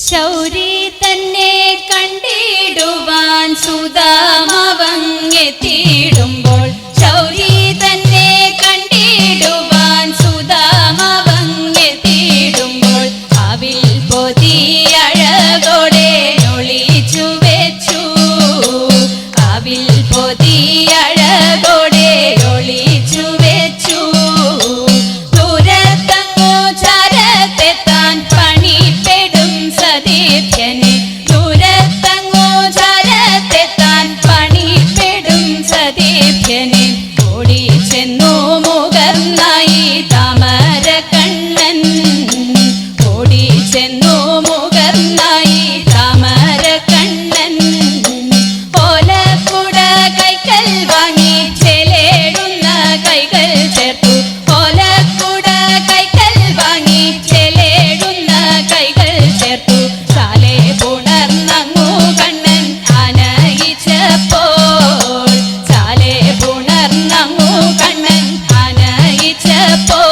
ശൗരി തന്നെ കണ്ടിടുവാൻ സുതാമവങ്ങെത്തിയിടുമ്പോൾ ശൗരി തന്നെ കണ്ടിടുവാൻ സുതാമവങ്ങെത്തിയിടുമ്പോൾ അവിൽ പൊതി അഴകോടെ ഒളിച്ചു വെച്ചു. അവിൽ പൊതി അഴകോടെ ഒളി ചേർത്തു. പുണർന്നങ്ങു കണ്ണൻ അനയിച്ചപ്പോൾ. ചാലേ പുണർന്നങ്ങു കണ്ണൻ അനയിച്ചപ്പോൾ.